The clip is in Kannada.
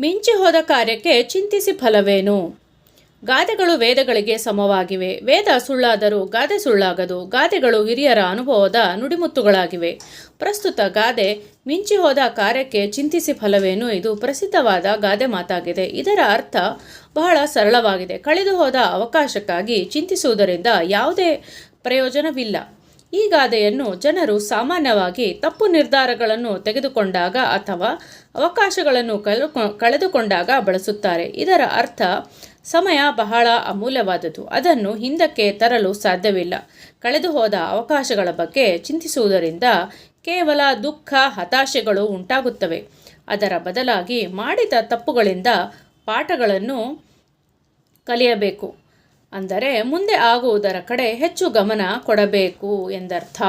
ಮಿಂಚಿ ಹೋದ ಕಾರ್ಯಕ್ಕೆ ಚಿಂತಿಸಿ ಫಲವೇನು? ಗಾದೆಗಳು ವೇದಗಳಿಗೆ ಸಮವಾಗಿವೆ. ವೇದ ಸುಳ್ಳಾದರೂ ಗಾದೆ ಸುಳ್ಳಾಗದು. ಗಾದೆಗಳು ಹಿರಿಯರ ಅನುಭವದ ನುಡಿಮುತ್ತುಗಳಾಗಿವೆ. ಪ್ರಸ್ತುತ ಗಾದೆ ಮಿಂಚಿ ಹೋದ ಕಾರ್ಯಕ್ಕೆ ಚಿಂತಿಸಿ ಫಲವೇನು? ಇದು ಪ್ರಸಿದ್ಧವಾದ ಗಾದೆ ಮಾತಾಗಿದೆ. ಇದರ ಅರ್ಥ ಬಹಳ ಸರಳವಾಗಿದೆ. ಕಳೆದು ಹೋದ ಅವಕಾಶಕ್ಕಾಗಿ ಚಿಂತಿಸುವುದರಿಂದ ಯಾವುದೇ ಪ್ರಯೋಜನವಿಲ್ಲ. ಈ ಗಾದೆಯನ್ನು ಜನರು ಸಾಮಾನ್ಯವಾಗಿ ತಪ್ಪು ನಿರ್ಧಾರಗಳನ್ನು ತೆಗೆದುಕೊಂಡಾಗ ಅಥವಾ ಅವಕಾಶಗಳನ್ನು ಕಳೆದುಕೊ ಕಳೆದುಕೊಂಡಾಗ ಬಳಸುತ್ತಾರೆ. ಇದರ ಅರ್ಥ, ಸಮಯ ಬಹಳ ಅಮೂಲ್ಯವಾದದ್ದು. ಅದನ್ನು ಹಿಂದಕ್ಕೆ ತರಲು ಸಾಧ್ಯವಿಲ್ಲ. ಕಳೆದುಹೋದ ಅವಕಾಶಗಳ ಬಗ್ಗೆ ಚಿಂತಿಸುವುದರಿಂದ ಕೇವಲ ದುಃಖ, ಹತಾಶೆಗಳು ಉಂಟಾಗುತ್ತವೆ. ಅದರ ಬದಲಾಗಿ ಮಾಡಿದ ತಪ್ಪುಗಳಿಂದ ಪಾಠಗಳನ್ನು ಕಲಿಯಬೇಕು. ಅಂದರೆ ಮುಂದೆ ಆಗುವುದರ ಕಡೆ ಹೆಚ್ಚು ಗಮನ ಕೊಡಬೇಕು ಎಂದರ್ಥ.